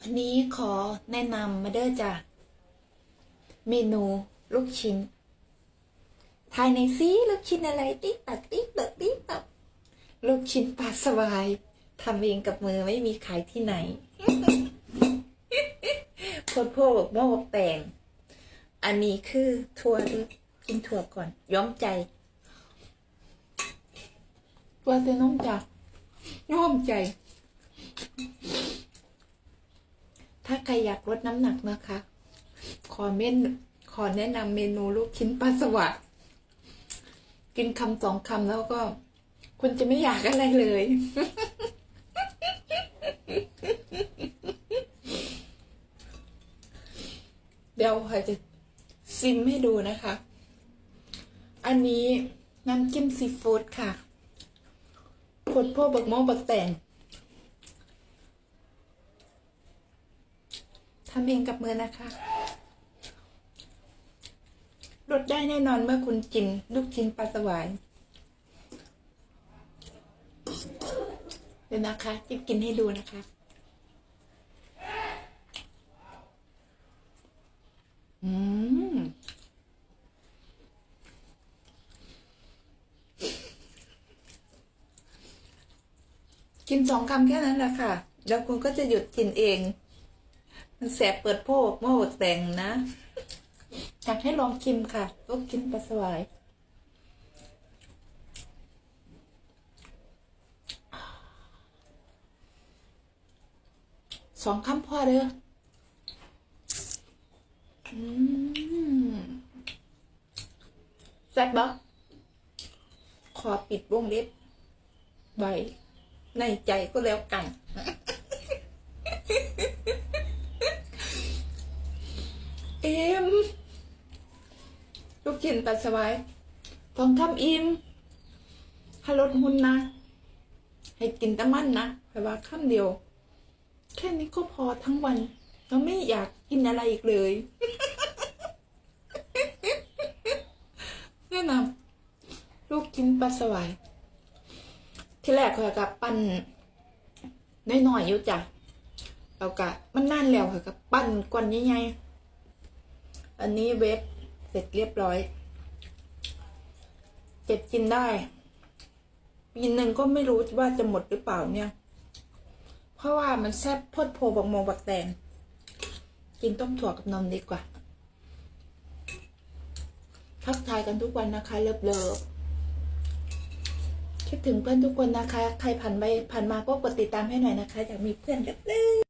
อันนี้ขอแนะนำมาเด้อจ้ะ เมนูลูกชิ้น ทายในซีลูกชิ้นอะไร ติ๊กตักติ๊กตักติ๊กตักลูกชิ้นปลาสวายทำเองกับมือไม่มีขายที่ไหนคตรพ่อบอกหม้อแต่งอันนี้คือถั่วด้วยกินถั่วก่อน ย้อมใจตัวเต้น้องจ้ะย้อมใจ ถ้าใครอยากลดน้ำหนักนะคะ ขอเมนขอแนะนำเมนูลูกชิ้นปลาสวะกินคำสองคำแล้วก็ คุณจะไม่อยากอะไรเลย เดี๋ยวค่ะจะซิมให้ดูนะคะ อันนี้น้ำจิ้มซีฟู้ดค่ะผดพวกบักโมบักแตง ทำเองกับมือนะคะลดได้แน่นอนเมื่อคุณกินลูกชิ้นปลาสวายเดี๋ยวนะคะจะกินให้ดูนะคะ อืม กินสองคำแค่นั้นแหละค่ะ แล้วคุณก็จะหยุดกินเอง มันแสบเปิดโพกโม่แต่งนะอยากให้ลองชิมค่ะลูกชิ้นปลาสวายสองคำพอเด้ออืมแซ่บปะขอปิดวงเล็บไว้ในใจก็แล้วกันเอ็มลูกชิ้นปลาสวายทองคำอิ่มให้ลดหุ่นนะ ให้กินต่มันนะแต่ว่าคำเดียว แค่นี้ก็พอทั้งวัน เราไม่อยากกินอะไรอีกเลยแนะนำลูกชิ้นปลาสวายที่แรกเขากับปั้นน้อยๆอยู่จ้ะแล้วก็มันนานแล้วค่ะกับปั้นก้อนใหญ่ๆ อันนี้เวฟเสร็จเรียบร้อย เก็บกินได้ปีหนึ่งก็ไม่รู้ว่าจะหมดหรือเปล่าเนี่ย เพราะว่ามันแซ่บพดโพบักโมบักแตงกินต้มถั่วกับนมดีกว่า ทักทายกันทุกวันนะคะ เลิฟเลิฟคิดถึงเพื่อนทุกคนนะคะ ใครผ่านไปผ่านมาก็กดติดตามให้หน่อยนะคะ อยากมีเพื่อนเลย